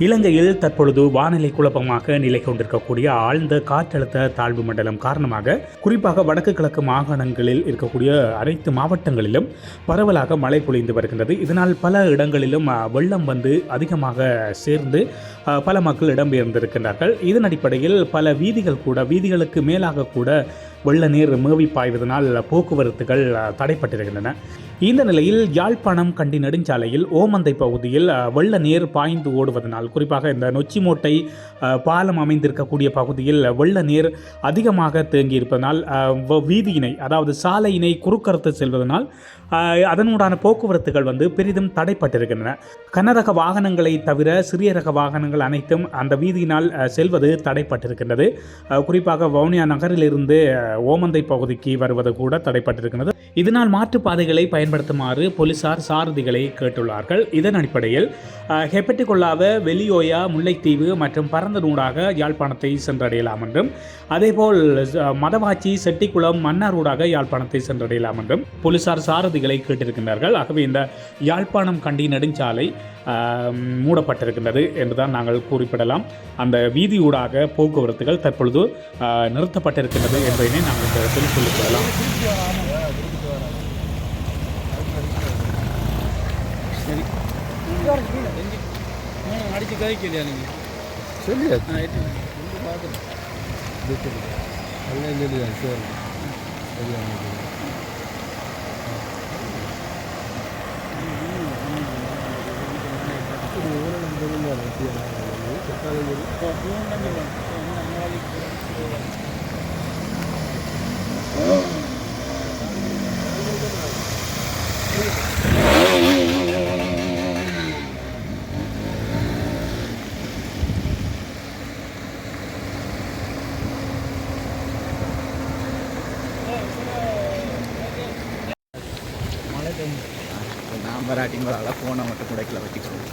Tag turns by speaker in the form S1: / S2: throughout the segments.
S1: இலங்கையில் தற்பொழுது வானிலை குழப்பமாக நிலை கொண்டிருக்கக்கூடிய ஆழ்ந்த காற்றழுத்த தாழ்வு மண்டலம் காரணமாக குறிப்பாக வடக்கு கிழக்கு மாகாணங்களில் இருக்கக்கூடிய அனைத்து மாவட்டங்களிலும் பரவலாக மழை பொழிந்து வருகின்றது. இதனால் பல இடங்களிலும் வெள்ளம் வந்து அதிகமாக சேர்ந்து பல மக்கள் இடம்பெயர்ந்திருக்கின்றார்கள். இதன் அடிப்படையில் பல வீதிகள் கூட வீதிகளுக்கு மேலாக கூட வெள்ள நீர் மேவி பாய்வதனால் போக்குவரத்துகள் தடைப்பட்டிருக்கின்றன. இந்த நிலையில் யாழ்ப்பாணம் கண்டி நெடுஞ்சாலையில் ஓமந்தை பகுதியில் வெள்ள நீர் பாய்ந்து ஓடுவதனால் குறிப்பாக இந்த நொச்சிமோட்டை பாலம் அமைந்திருக்கக்கூடிய பகுதியில் வெள்ள நீர் அதிகமாக தேங்கி இருப்பதனால் வ- வீதியினை அதாவது சாலையினை குறுக்கறுத்து செல்வதனால் அதனூடான போக்குவரத்துகள் வந்து பெரிதும் தடைப்பட்டிருக்கின்றன. கனரக வாகனங்களை தவிர சிறிய ரக வாகனங்கள் அனைத்தும் அந்த வீதியினால் செல்வது தடைப்பட்டிருக்கின்றது. குறிப்பாக வவுனியா நகரிலிருந்து ஓமந்தை பகுதிக்கு வருவது கூட தடைப்பட்டிருக்கிறது இதனால் மாற்றுப்பாதைகளை பயன்படுத்துமாறு போலீசார் சாரதிகளை கேட்டுள்ளார்கள். இதன் அடிப்படையில் ஹெப்பட்டிகொல்லாவ வெளியோயா முல்லைத்தீவு மற்றும் பரந்தனூடாக யாழ்ப்பாணத்தை சென்றடையலாம் என்றும் அதேபோல் மதவாச்சி செட்டிக்குளம் மன்னாரூடாக யாழ்ப்பாணத்தை சென்றடையலாம் என்றும் போலீசார் சாரதிகளை கேட்டிருக்கின்றார்கள். ஆகவே இந்த யாழ்ப்பாணம் கண்டி நெடுஞ்சாலை மூடப்பட்டிருக்கின்றது என்றுதான் நாங்கள் குறிப்பிடலாம். அந்த வீதியூடாக போக்குவரத்துகள் தற்பொழுது நிறுத்தப்பட்டிருக்கின்றது என்பதனை நாங்கள் இந்த இடத்தில் சொல்லிக்கொள்ளலாம்
S2: ശരി അടിച്ച് കഴിക്കില്ല
S3: അല്ലെങ്കിൽ
S2: ശരിയാ
S3: അങ്ങനെ എന്തെങ്കിലും കഴിച്ചാൽ ശരിയാണ് ൂരിൽ
S2: வராட்டிங்களால ஃபோனை மட்டும் குடைக்கல வச்சுக்கணும்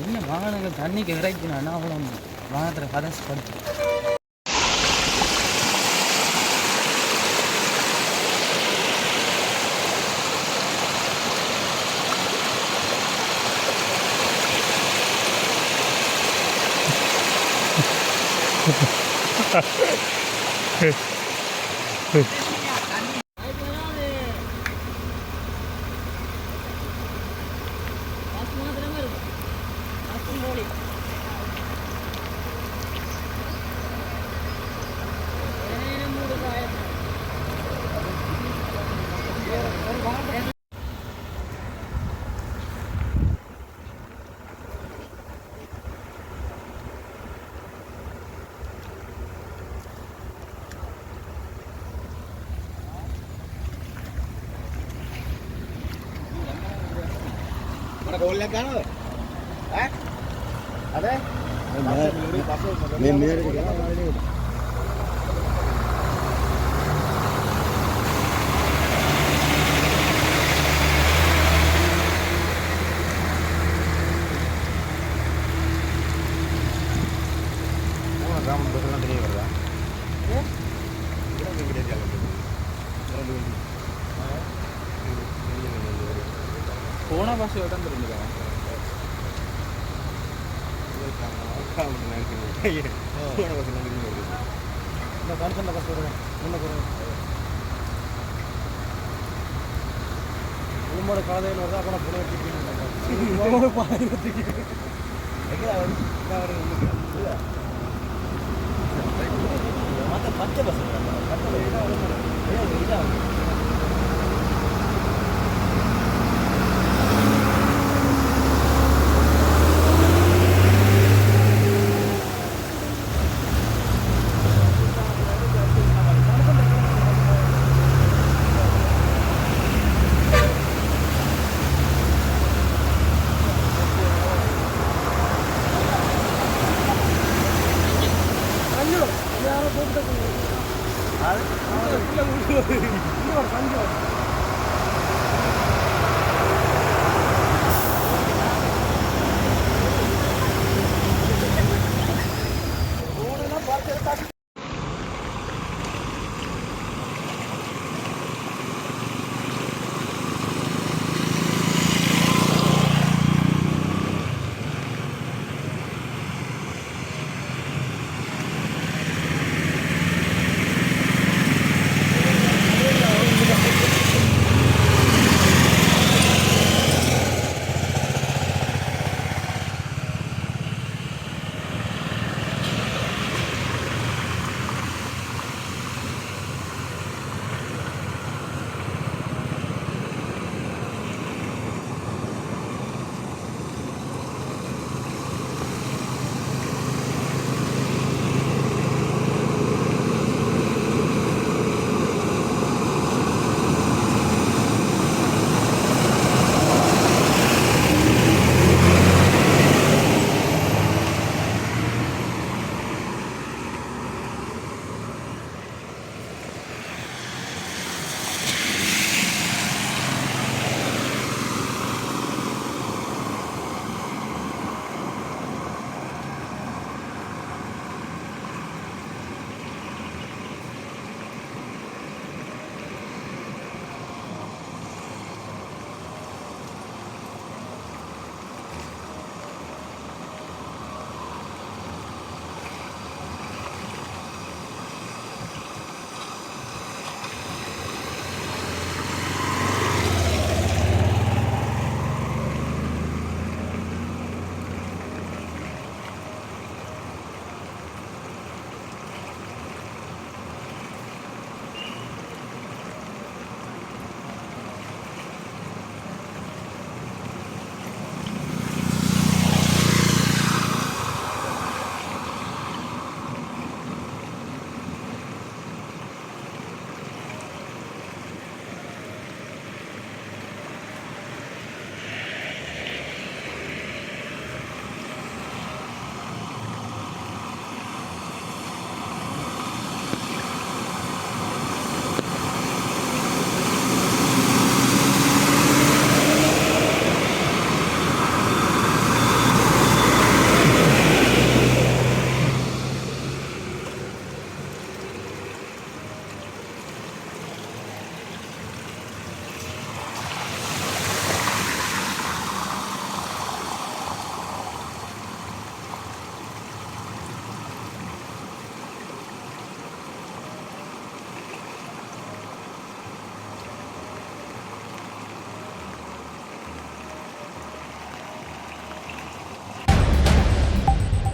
S2: என்ன வாகனங்கள் தண்ணிக்கு இறக்கினா அவ்வளோ வாகனத்தில் பதஸ் Okay.
S3: റോഡിലേക്കാണോ ഏ അതെ கிராமம் பஸ்லாம் தெரிய வருதா
S2: இங்கே கிடையாது இடம் தெரிஞ்சுக்கா
S3: இந்த கணக்கில் பஸ் வருங்க முன்ன போகிறோம் உங்களோட காலையில் வருதா அப்புறம் புனை மற்ற பச்சை பஸ் யாரோ போட்டு